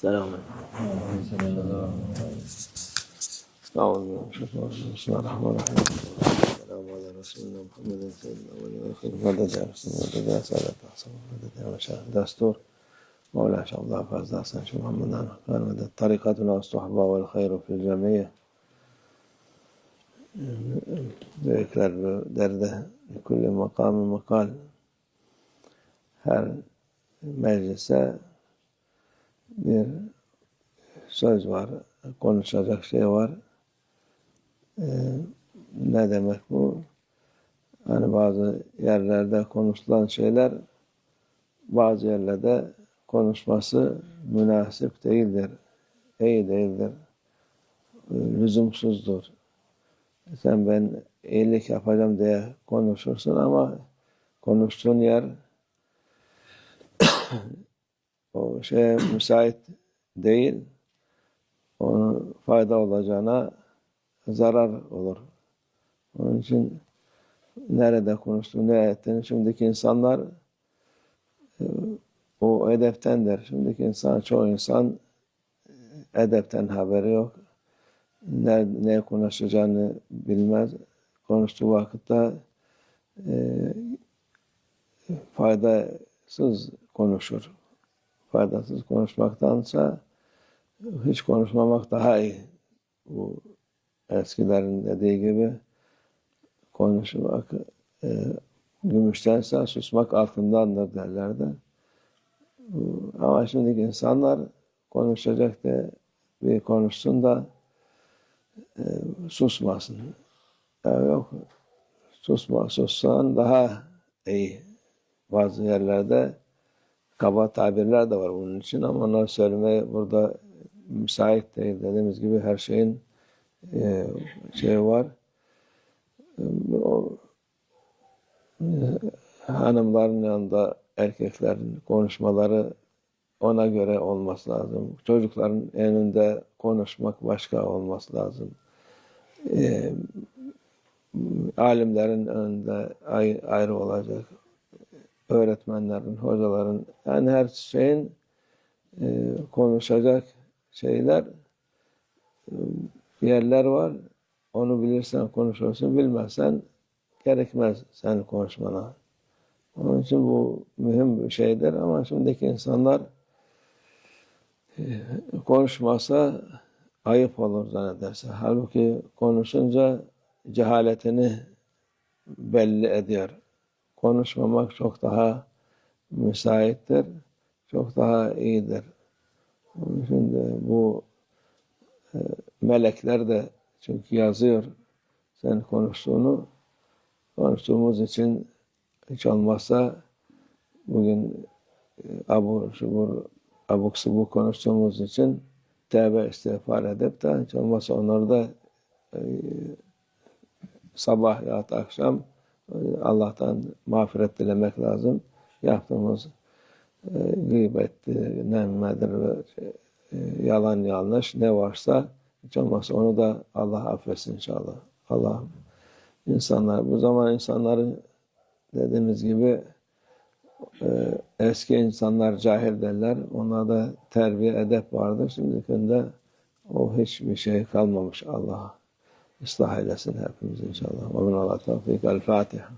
السلام عليكم. بسم الله الرحمن السلام على رسولنا محمد سيد الأول والآخر مدد يا رسول الله مدد يا سادة أحسن مدد دستور شاء الله فاز أحسن شو محمد عن قال مدد طريقتنا الصحبة والخير في الجميع ذكر دردة لكل مقام مقال. هل bir söz var, konuşacak şey var. Ee, ne demek bu? Hani bazı yerlerde konuşulan şeyler bazı yerlerde konuşması münasip değildir, iyi değildir, e, lüzumsuzdur. Sen ben iyilik yapacağım diye konuşursun ama konuştuğun yer o şeye müsait değil. Onun fayda olacağına zarar olur. Onun için nerede konuştuğunu, ne ettiğini şimdiki insanlar e, o edeptendir. Şimdiki insan, çoğu insan e, edepten haberi yok. Ne, ne konuşacağını bilmez. Konuştuğu vakitte e, faydasız konuşur. Faydasız konuşmaktansa hiç konuşmamak daha iyi. Bu eskilerin dediği gibi konuşmak e, gümüştense susmak altındandır derlerdi. Ama şimdiki insanlar konuşacak da bir konuşsun da e, susmasın. Ya yok, susma, sussan daha iyi. Bazı yerlerde kaba tabirler de var bunun için ama onları söylemeye burada müsait değil. Dediğimiz gibi her şeyin e, şey var. E, O, e, hanımların yanında erkeklerin konuşmaları ona göre olması lazım. Çocukların önünde konuşmak başka olması lazım. E, alimlerin önünde ay- ayrı olacak. Öğretmenlerin, hocaların, yani her şeyin e, konuşacak şeyler e, yerler var. Onu bilirsen konuşursun, bilmezsen gerekmez senin konuşmana. Onun için bu mühim bir şeydir ama şimdiki insanlar e, konuşmasa ayıp olur zannederse. Halbuki konuşunca cehaletini belli ediyor. Konuşmamak çok daha müsaittir, çok daha iyidir. Onun için bu e, melekler de çünkü yazıyor sen konuştuğunu konuştuğumuz için hiç olmazsa bugün e, abu şubur abuk subuk konuştuğumuz için tevbe istiğfar edip de hiç olmazsa onları da e, sabah ya da akşam Allah'tan mağfiret dilemek lazım. Yaptığımız e, gıybetti, nemmedir ve e, yalan yanlış ne varsa hiç olmazsa onu da Allah affetsin inşallah. Allah insanlar bu zaman insanların dediğimiz gibi e, eski insanlar cahil derler. Onlarda terbiye edep vardır. Şimdikinde o hiçbir şey kalmamış Allah إصلاح لسنة إن شاء الله. ومن الله توفيق الفاتحة